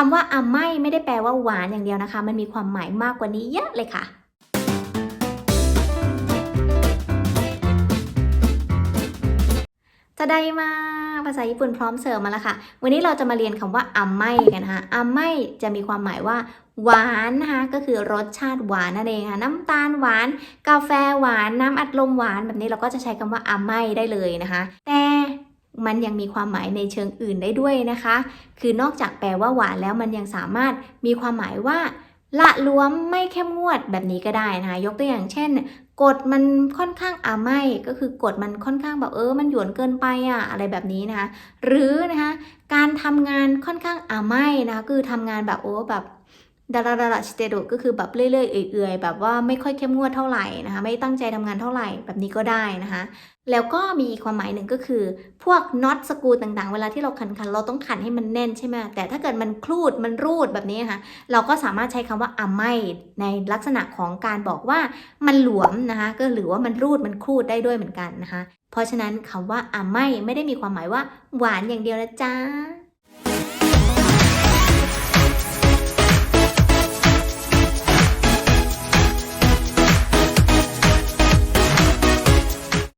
คำว่าอาไม่ไม่ได้แปลว่าหวานอย่างเดียวนะคะ มันมีความหมายมากกว่านี้เยอะเลยค่ะจะได้มาภาษาญี่ปุ่นพร้อมเสิร์ฟมาแล้วค่ะ วันนี้เราจะมาเรียนคำว่าอาไม่กันนะคะอาไม่จะมีความหมายว่า หวานนะคะก็คือรสชาติหวานนั่นเองค่ะน้ำตาลหวาน กาแฟหวาน น้ำอัดลมหวานแบบนี้เราก็จะใช้คำว่าอาไม่ได้เลยนะคะ แต่ มันยังมีความหมายในเชิงอื่นได้ด้วยนะคะ คือนอกจากแปลว่าหวานแล้วมันยังสามารถมีความหมายว่าละล้วมไม่เข้มงวดแบบนี้ก็ได้นะคะ ยกตัวอย่างเช่นกฎมันค่อนข้างอาไม่ก็คือกฎมันค่อนข้างแบบเออ มันหยวนเกินไปอะอะไรแบบนี้นะคะหรือนะคะการทำงานค่อนข้างอาไม่นะคะคือทำงานแบบโอ้แบบ ดาราดาราสเตโดก็คือแบบเรื่อยๆเอื่อยๆแบบว่าไม่ค่อยเข้มงวดเท่าไหร่นะคะไม่ตั้งใจทำงานเท่าไหร่แบบนี้ก็ได้นะคะแล้วก็มีความหมายหนึ่งก็คือ พวกน็อตสกรูต่างๆ เวลาที่เราขันขันเราต้องขันให้มันแน่นใช่ไหมแต่ถ้าเกิดมันคลูดมันรูดแบบนี้ค่ะเราก็สามารถใช้คำว่าอาไม่ในลักษณะของการบอกว่ามันหลวมนะคะก็หรือว่ามันรูดมันครูดได้ด้วยเหมือนกันนะคะเพราะฉะนั้นคำว่าอาไม่ไม่ได้มีความหมายว่าหวานอย่างเดียวนะจ๊ะ